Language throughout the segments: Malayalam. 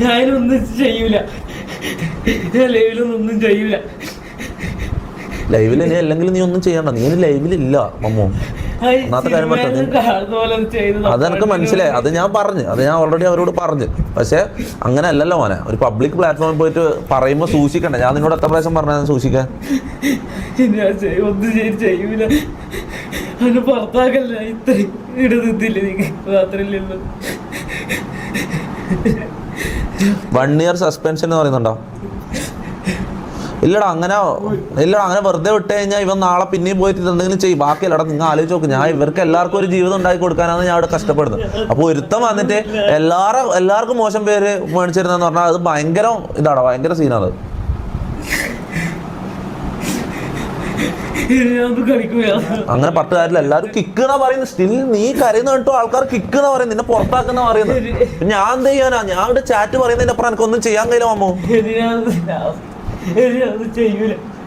ഞാനൊന്നും ചെയ്യൂല. ഞാൻ ലൈവിലൊന്നും ഒന്നും ചെയ്യൂല. ലൈവിൽ നീ അല്ലെങ്കിൽ നീ ഒന്നും ചെയ്യണ്ട. നീ ലൈവിലില്ല മമ്മു. ഒന്നാമത്തെ കാര്യം അത് എനിക്ക് മനസ്സിലായി. അത് ഞാൻ പറഞ്ഞു. അത് ഞാൻ ഓൾറെഡി അവരോട് പറഞ്ഞു. പക്ഷെ അങ്ങനെ അല്ലല്ലോ മോനെ. ഒരു പബ്ലിക് പ്ലാറ്റ്ഫോമിൽ പോയിട്ട് പറയുമ്പോൾ സൂക്ഷിക്കണ്ട. ഞാൻ നിന്നോട് എത്ര പ്രാവശ്യം പറഞ്ഞത് സൂക്ഷിക്കാൻ? പുറത്താക്കല്ല. ഇത്ര വൺ ഇയർ സസ്പെൻഷൻ എന്ന് പറയുന്നുണ്ടോ? ഇല്ലടാ അങ്ങനെ ഇല്ലടാ അങ്ങനെ വെറുതെ വിട്ട് കഴിഞ്ഞാൽ ഇവൻ നാളെ പിന്നെയും പോയിട്ട് എന്തെങ്കിലും ചെയ്യും. ബാക്കി അല്ലടാ നിങ്ങൾ ആലോചിച്ച് നോക്ക്. ഞാൻ ഇവർക്ക് എല്ലാവർക്കും ഒരു ജീവിതം ഉണ്ടാക്കി കൊടുക്കാനാണ് ഞാൻ അവിടെ കഷ്ടപ്പെടുന്നത്. അപ്പോൾ ഒരുത്തം വന്നിട്ട് എല്ലാവരും എല്ലാവർക്കും മോശം പേര് മേടിച്ചിരുന്നെന്ന് പറഞ്ഞാൽ അത് ഭയങ്കര ഇതാടാ ഭയങ്കര സീനാണ് അങ്ങനെ പത്ത് കാര്യമില്ല. എല്ലാരും കിക്ക് എന്നാ പറയുന്നത്. സ്റ്റിൽ നീ കരയുന്ന കേട്ടോ ആൾക്കാർ കിക്ക് എന്നാ പറയുന്നത്. നിന്നെ പുറത്താക്കുന്ന പറയുന്നത്. ഞാൻ എന്ത് ചെയ്യാനാ? ഞാൻ ഇവിടെ ചാറ്റ് പറയുന്നതിന്റെ അപ്പുറം എനിക്കൊന്നും ചെയ്യാൻ കഴിയില്ല മാമോ.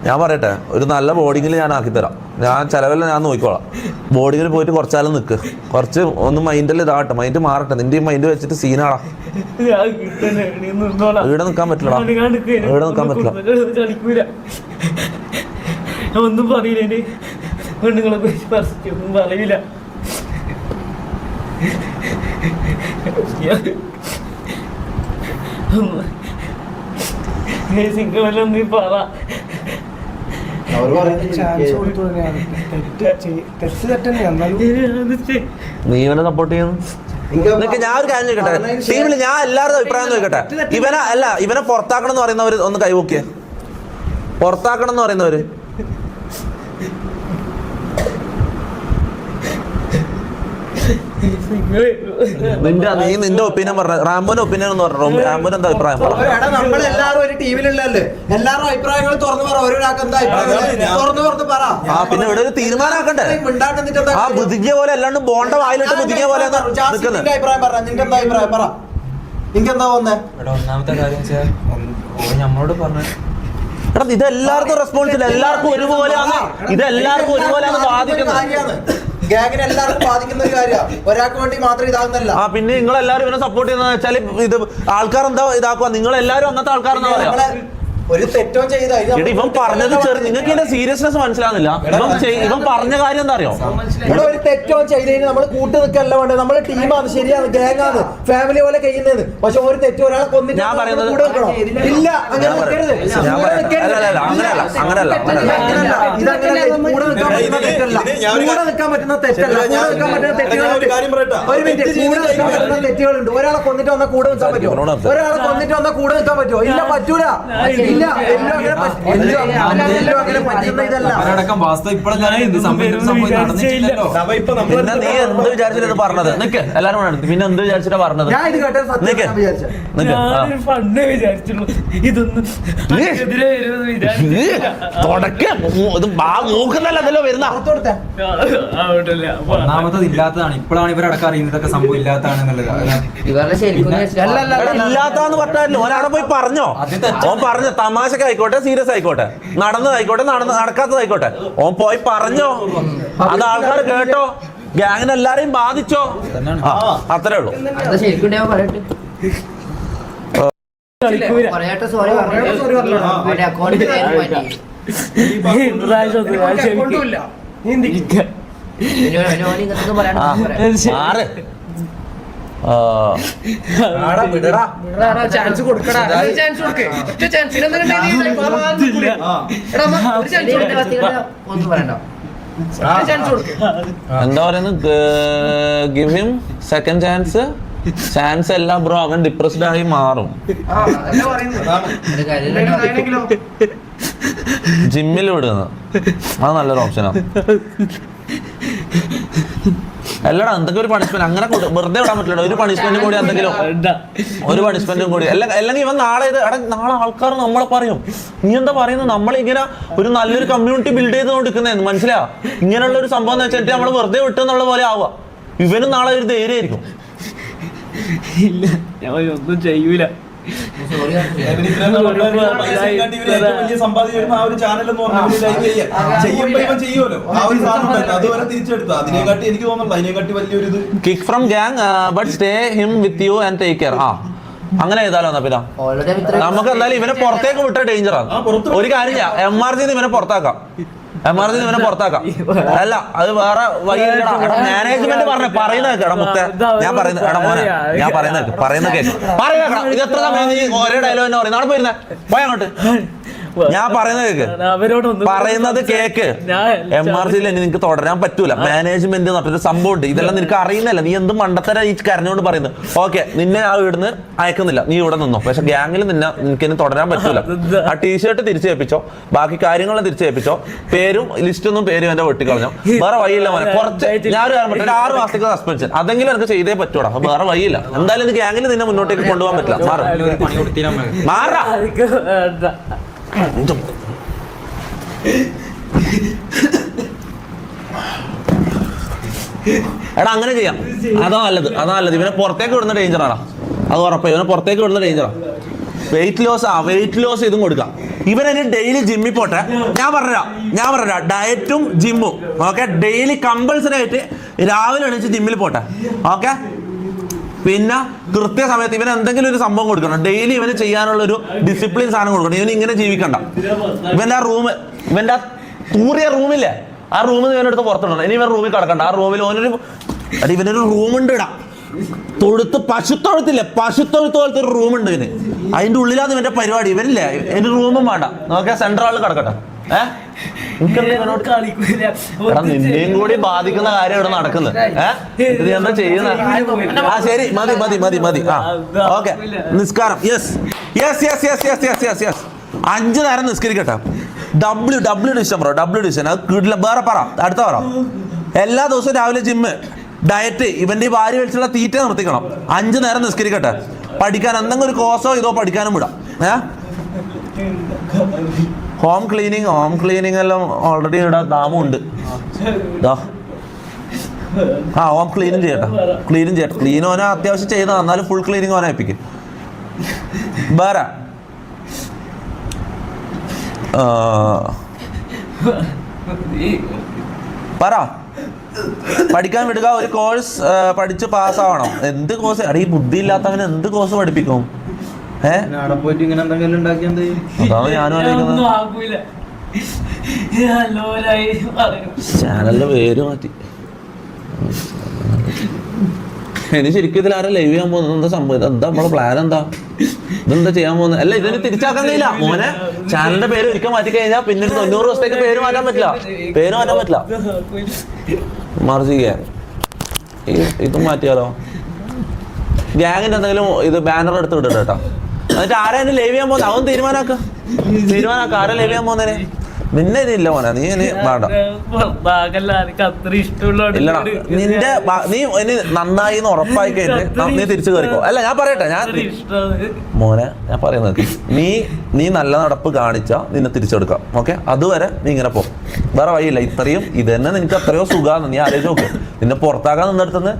ഞാൻ പറയട്ടെ ഒരു നല്ല ബോർഡിങ്ങിൽ ഞാൻ ആക്കി തരാം. ഞാൻ ചിലവെല്ലാം ഞാൻ നോക്കിക്കോളാം. ബോർഡിങ്ങിൽ പോയിട്ട് കുറച്ചാലും നിൽക്ക് കുറച്ച് ഒന്ന് മൈൻഡിൽ ഇതാകട്ടെ. മൈൻഡ് മാറട്ടെ. നിന്റെ മൈൻഡ് വെച്ചിട്ട് സീനാടാ ഇവിടെ നിൽക്കാൻ പറ്റില്ല ഇവിടെ നിൽക്കാൻ പറ്റില്ല. ഞാൻ ഒന്നും പറയില്ല ഇനി. പെണ്ണുങ്ങളെ കുറിച്ച് പറിച്ചിട്ട് ഒന്നും പറയില്ല. സിംഗമെല്ലാം നീ പറ. നീ ഇവനെ സപ്പോർട്ട് ചെയ്യുന്നു? നിനക്ക് ഞാൻ ഒരു കാര്യം ചോദിക്കട്ടെ? ടീമിൽ ഞാൻ എല്ലാവരുടെ അഭിപ്രായം ചോദിക്കട്ടെ? ഇവനെ അല്ല ഇവനെ പുറത്താക്കണം എന്ന് പറയുന്നവർ ഒന്ന് കൈവോക്കിയ പുറത്താക്കണം എന്ന് പറയുന്നവര്. നിന്റെ നീ നിന്റെ ഒപ്പീനിയൻ പറഞ്ഞു റാംബോന്റെ ഒപ്പീനിയൻ എന്ന് പറഞ്ഞു റാംബോന്റെ എന്താ അഭിപ്രായം എടാ നമ്മളെല്ലാരും ഒരു ടീമിലുള്ളല്ലേ എല്ലാവരും അഭിപ്രായങ്ങൾ തുറന്നു പറ. ഓരോരാൾക്ക് എന്താ അഭിപ്രായം? തുറന്നു തുറന്ന് പറ. ആ പിന്നെ ഇവിടെ ഒരു തീരുമാനമാക്കണ്ടേ? ആ ബുദ്ധിക്കിയ പോലെ അല്ലാണ്ട് ബോണ്ട വായിലിട്ട് ബുദ്ധിക്കിയ പോലെ നിൽക്കുന്നത് അഭിപ്രായം പറ. നിന്റെ എന്താ അഭിപ്രായം? പറ. നിനക്ക് എന്താ വന്നേ ഒന്നാമത്തെ കാര്യം വെച്ചാൽ ഓ നമ്മളോട് പറഞ്ഞു എടാ ഇത് എല്ലാവർക്കും റെസ്പോൺസിബിൾ എല്ലാവർക്കും ഒരുപോലെയാണ്. ഇത് എല്ലാവർക്കും ഒരുപോലെയാണ് ബാധിക്കുന്നത് ഗ്യാങ്ങിനെ എല്ലാവർക്കും ബാധിക്കുന്ന ഒരു കാര്യമാണ്. ഒരാൾക്ക് വേണ്ടി മാത്രം ഇതാകുന്നല്ല ആ പിന്നെ നിങ്ങൾ എല്ലാവരും ഇവനെ സപ്പോർട്ട് ചെയ്യുന്ന വെച്ചാൽ ഇത് ആൾക്കാർ എന്താ ഇതാക്കുക നിങ്ങൾ എല്ലാവരും അങ്ങനത്തെ ആൾക്കാരെന്നാ പറയാ? ഒരു തെറ്റോ ചെയ്ത. ഇവൻ പറഞ്ഞത് ചെറു നിങ്ങൾക്ക് ഇതിന്റെ സീരിയസ്നെസ് മനസ്സിലാകുന്നില്ല ഇവൻ ഇവൻ പറഞ്ഞ കാര്യം എന്താ അറിയോ? ഇവിടെ ഒരു തെറ്റോ ചെയ്തതിന് നമ്മൾ കൂട്ടു നിൽക്കല്ല വേണ്ടത്. നമ്മുടെ ടീമാണ് ശരിയാണ് ഗ്യാങ്ങാണ് ഫാമിലി പോലെ കഴിയുന്നത് പക്ഷെ ഒരു തെറ്റോ ഒരാളെ കൊന്നിട്ട് ഞാൻ പറയുന്നത് കൂടെ നിൽക്കണോ. ഇല്ല അങ്ങനെ നിൽക്കരുത്. ഞാൻ കൂടെ അങ്ങനെയല്ല, നിൽക്കാൻ പറ്റുന്ന തെറ്റല്ല. കൂടെ നിൽക്കാൻ പറ്റുന്ന തെറ്റുകളുണ്ട് കാര്യം പറയട്ടെ? ഒരു മിനിറ്റ്. കൂടെ നിൽക്കാൻ പറ്റുന്ന തെറ്റുകളുണ്ട് ഒരാളെ കൊന്നിട്ട് വന്നാൽ കൂടെ നിൽക്കാൻ പറ്റുമോ? ഒരാളെ കൊന്നിട്ട് വന്നാൽ കൂടെ നിൽക്കാൻ പറ്റുമോ? ഇല്ല പറ്റൂല. ഇല്ല എല്ലാം അങ്ങനെ എല്ലാം പറ്റുന്ന ഇതല്ല. അവരടക്കം വാസ്തവം നമ്മ ഇപ്പൊ നമ്മൾ പിന്നെ നീ എന്ത് വിചാരിച്ചിട്ട് പറഞ്ഞത്? നിക്ക്. എല്ലാരും കൂടെ അടുത്ത്. പിന്നെ എന്ത് വിചാരിച്ചിട്ടാ പറഞ്ഞത്? ഞാൻ ഇത് കേട്ടത് സത്യം നിക്ക്. ഞാൻ വിചാരിച്ചത് നിക്ക്. ആ. ഞാനൊരു ഫണ്ട് വിചാരിച്ചുള്ളൂ. ഇതൊന്നും എതിരെ വരുമെന്ന് നീ വിചാരിച്ചില്ല തുടക്ക. മൂ- ഇത് ബാ മൂക്കുന്നല്ല അതല്ലോ വരുന്ന. പുറത്ത് കൊടുത്തേ. ആവട്ടല്ല ഒന്നാമത്തത് ഇല്ലാത്തതാണ്. ഇപ്പോഴാണ് ഇവരടക്കം അറിയുന്നത്. ഇതൊക്കെ സംഭവം ഇല്ലാത്തതാണ്. ഇവരുടെ ശരിക്കും അല്ല, അല്ല, എടാ, ഇല്ലാത്താന്ന് പറഞ്ഞാലും ഒരാളെ പോയി പറഞ്ഞോ? ഓൻ പറഞ്ഞു തമാശക്ക് ആയിക്കോട്ടെ സീരിയസ് ആയിക്കോട്ടെ. നടന്നതായിക്കോട്ടെ നടന്ന് നടക്കാത്തതായിക്കോട്ടെ ഓൻ പോയി പറഞ്ഞോ? അത് ആൾക്കാർ കേട്ടോ ഗ്യാങ്ങിനെ എല്ലാരെയും ബാധിച്ചോ ആ, അത്രേ ഉള്ളൂ അത് ശരിക്കും പറയട്ടെ പറയട്ടെ സോറി അക്കൗണ്ട് മാറ്റി മാറ് ആ, ചാൻസ് കൊടുക്കടാ ചാൻസ് കൊടുക്കേ ചാൻസ് കൊടുക്കേ എന്താ പറയുന്നത്? Give him second chance chance അല്ല ബ്രോ അവൻ ഡിപ്രസ്ഡ് ആയി മാറും. ജിമ്മിൽ വിടുന്നത്. അത് നല്ലൊരു ഓപ്ഷനാണ് അല്ലടാ എന്തൊക്കെ ഒരു പണിഷ്മെന്റ് അങ്ങനെ വെറുതെ വിടാൻ പറ്റില്ല ഒരു പണിഷ്മെന്റും കൂടി എന്തെങ്കിലും ഒരു പണിഷ്മെന്റും കൂടി. അല്ല അല്ലെങ്കിൽ ഇവൻ നാളെ ഇത് എടാ നാളെ ആൾക്കാർ നമ്മളെ പറയും. നീ എന്താ പറയുന്നത്? നമ്മളിങ്ങനെ ഒരു നല്ലൊരു കമ്മ്യൂണിറ്റി ബിൽഡ് ചെയ്തുകൊണ്ടിരിക്കുന്നതെന്ന് മനസ്സിലാ ഇങ്ങനെയുള്ള ഒരു സംഭവം എന്ന് വെച്ചിട്ട് നമ്മൾ വെറുതെ വിട്ടെന്നുള്ള പോലെ ആവുക. ഇവനും നാളെ ഒരു ധൈര്യമായിരിക്കും. ഇല്ല ഞാൻ ഒന്നും ചെയ്യൂല. Kick from gang but stay him with you and take care ആ അങ്ങനെ ചെയ്താലോ എന്നാ പിന്നെ? നമുക്ക് എന്തായാലും ഇവനെ പുറത്തേക്ക് വിട്ട ഡേഞ്ചറാണ് ഒരു കാര്യം എം ആർ ജി ഇവനെ പുറത്താക്കാം. എം ആർ സിന്ന് ഇവനെ പുറത്താക്കാം. അല്ല അത് വേറെ മാനേജ്മെന്റ് പറഞ്ഞ പറയുന്ന കേക്ക് എടാ മുത്തേ. ഞാൻ പറയുന്ന എടാ മോനെ ഞാൻ പറയുന്ന പറയുന്ന കേക്ക്. പറയുന്ന ഇത് എത്ര സമയം ഒരേ ഡയലോഗ് തന്നെ പറയും നാളെ പോയിരുന്നേ. പോയ അങ്ങോട്ട്. ഞാൻ പറയുന്നത് കേക്ക്. അവരോടൊന്നും പറയുന്നത് കേക്ക്. ഞാൻ എം ആർ സിയിൽ നിനക്ക് തുടരാൻ പറ്റൂല. മാനേജ്മെന്റ് എന്നൊരു സംഭവം ഉണ്ട്. ഇതെല്ലാം നിനക്ക് അറിയുന്നില്ല നീ എന്ത് മണ്ടത്തര ഈ കരഞ്ഞോണ്ട് പറയുന്നത്? ഓക്കെ നിന്നെ ആ ഇവിടുന്ന് അയക്കുന്നില്ല. നീ ഇവിടെ നിന്നോ. പക്ഷെ ഗ്യാങ്ങിൽ നിന്നെ നിനക്ക് ഇനി തുടരാൻ പറ്റൂല. ആ ടീഷർട്ട് തിരിച്ചേൽപ്പിച്ചോ ബാക്കി കാര്യങ്ങളും തിരിച്ചേൽപ്പിച്ചോ പേരും ലിസ്റ്റൊന്നും പേരും എന്റെ വെട്ടിക്കളഞ്ഞോ? വേറെ വഴിയില്ല മോനെ. കുറച്ച് ഞാൻ ഒരു ആറ് മാസത്തേക്ക് സസ്പെൻഷൻ അതെങ്കിലും എനിക്ക് ചെയ്തേ പറ്റൂടാ. അപ്പൊ വേറെ വഴിയില്ല. എന്തായാലും എനിക്ക് ഗ്യാങ്ങിൽ നിന്നെ മുന്നോട്ടേക്ക് കൊണ്ടുപോകാൻ പറ്റില്ല. മാറാ. പണി കൊടുത്തില്ല മാറാ. എടാ അങ്ങനെ ചെയ്യാം. അതാ നല്ലത്. അതാ നല്ലത്. ഇവനെ പുറത്തേക്ക് വിടുന്ന ഡേഞ്ചറാണ് അത് ഉറപ്പായി. ഇവനെ പുറത്തേക്ക് വിടുന്ന ഡേഞ്ചറാ വെയിറ്റ് ലോസ് ആ. വെയിറ്റ് ലോസ് ഇതും കൊടുക്കാം. ഇവനെ ഡെയിലി ജിമ്മിൽ പോട്ടെ. ഞാൻ പറഞ്ഞുതരാം. ഞാൻ പറഞ്ഞുതരാം. ഡയറ്റും ജിമ്മും ഓക്കെ ഡെയിലി കമ്പൾസറി ആയിട്ട് രാവിലെ എണീച്ച് ജിമ്മിൽ പോട്ടെ. ഓക്കെ പിന്നെ കൃത്യസമയത്ത് ഇവന് എന്തെങ്കിലും ഒരു സംഭവം കൊടുക്കണം. ഡെയിലി ഇവന് ചെയ്യാനുള്ള ഒരു ഡിസിപ്ലിൻ സാധനം കൊടുക്കണം. ഇവന് ഇങ്ങനെ ജീവിക്കണ്ട. ഇവന്റെ ആ റൂം ഇവന്റെ ആ തൂറിയ റൂമില്ലേ? ആ റൂമിൽ നിന്ന് ഇവനെടുത്ത് പുറത്തിടണം. ഇനി ഇവൻ റൂമിൽ കിടക്കണ്ട. ആ റൂമിൽ ഓനൊരു എടാ ഇവനൊരു റൂമുണ്ട് ഇടാം തൊഴുത്ത് പശുത്തൊഴുത്തില്ലേ? പശുത്തൊഴുത്ത് പോലത്തെ ഒരു റൂമുണ്ട് ഇവന്. അതിന്റെ ഉള്ളിലാണ് ഇവന്റെ പരിപാടി. ഇവനില്ലേ? എന്റെ റൂമും വേണ്ട. നോക്കിയാ സെൻട്രൽ കിടക്കട്ടെ. ഏഹ് നിന്നെയും കൂടി ബാധിക്കുന്ന കാര്യം ഇവിടെ നടക്കുന്നത്. ഏഹ് നീ എന്താ ചെയ്യുന്ന? ആ ശരി. മതി മതി മതി മതി. ആ ഓക്കെ. നിസ്കാരം. Yes yes yes yes yes yes yes yes അഞ്ച് നേരം നിസ്കരിക്കട്ടെ. ഡബ്ല്യു ഡബ്ല്യു ഡിഷൻ പറ ഡബ്ല്യു ഡിഷൻ അത് കിടില വേറെ പറ. അടുത്ത പറ. എല്ലാ ദിവസവും രാവിലെ ജിമ്മ് ഡയറ്റ് ഇവന്റെ ഈ വെച്ചുള്ള വലിച്ചുള്ള തീറ്റ നിർത്തിക്കണം. അഞ്ച് നേരം നിസ്കരിക്കട്ടെ. പഠിക്കാൻ എന്തെങ്കിലും ഒരു കോഴ്സോ ഇതോ പഠിക്കാനും വിടാം. ഏ? ഹോം ക്ലീനിങ് ഹോം ക്ലീനിങ് എല്ലാം ഓൾറെഡി ഇവിടെ ദാമുണ്ട്. ദാ. ആ ഹോം ക്ലീനും ചെയ്യട്ടെ. ക്ലീനും ചെയ്യട്ടെ. ക്ലീൻ ഓന അത്യാവശ്യം ചെയ്ത എന്നാലും ഫുൾ ക്ലീനിങ് ഓന ഏൽപ്പിക്കും. വേറെ? പറ. പഠിക്കാൻ വിടുക ഒരു കോഴ്സ് പഠിച്ച് പാസ്സാവണം എന്ത് കോഴ്സ് അടി ബുദ്ധി ഇല്ലാത്തവന് എന്ത് കോഴ്സ് പഠിപ്പിക്കും? അതാണ് ഞാനും ആലോചിക്കുന്നത്. ചാനലിന്റെ പേര് മാറ്റി. ഇനി ശരിക്കും ഇതിൽ ആരും ലൈവ് ചെയ്യാൻ പോകുന്നത് എന്താ സംഭവം? എന്താ നമ്മളെ പ്ലാൻ എന്താ? ഇതെന്താ ചെയ്യാൻ പോകുന്നത്? അല്ല ഇതിന് തിരിച്ചാക്കാൻ കഴിയില്ല. മോനെ ചാനലിന്റെ പേര് ഒരിക്കൽ മാറ്റി കഴിഞ്ഞാൽ പിന്നെ തൊണ്ണൂറ് ദിവസത്തേക്ക് പേര് മാറ്റാൻ പറ്റില്ല. പേര് മാറ്റാൻ പറ്റില്ല. മറിച്ച് ഇത് മാറ്റിയാലോ? ഗ്യാങ്ങിന്റെ എന്തെങ്കിലും ഇത് ബാനർ എടുത്ത് വിടട്ടോ കേട്ടോ. എന്നിട്ട് ആരാ എന്നെ ലൈവ് ചെയ്യാൻ പോകുന്നത് അവൻ തീരുമാനാക്ക. തീരുമാനാക്ക. ആരാ ലൈവ് ചെയ്യാൻ പോകുന്നതിന്? നിന്നെ ഇതില്ല മോനെ. നീ ഇനി വേണ്ട. ഇല്ലടാ. നിന്റെ നീ ഇനി നന്നായി എന്ന് ഉറപ്പായി കഴിഞ്ഞ് ന- തിരിച്ചു കയറിക്കോ അല്ല ഞാൻ പറയട്ടെ. ഞാൻ മോനെ ഞാൻ പറയുന്നത് നീ നീ നല്ല നടപ്പ് കാണിച്ച നിന്നെ തിരിച്ചെടുക്കാം. ഓക്കെ? അതുവരെ നീ ഇങ്ങനെ പോ. വേറെ വഴിയില്ല. ഇത്രയും ഇത് തന്നെ നിനക്ക് അത്രയോ സുഖമാണ് നീ ആലോചിച്ച് നോക്കും. നിന്നെ പുറത്താക്കാൻ നിന്നെടുത്തുനിന്ന്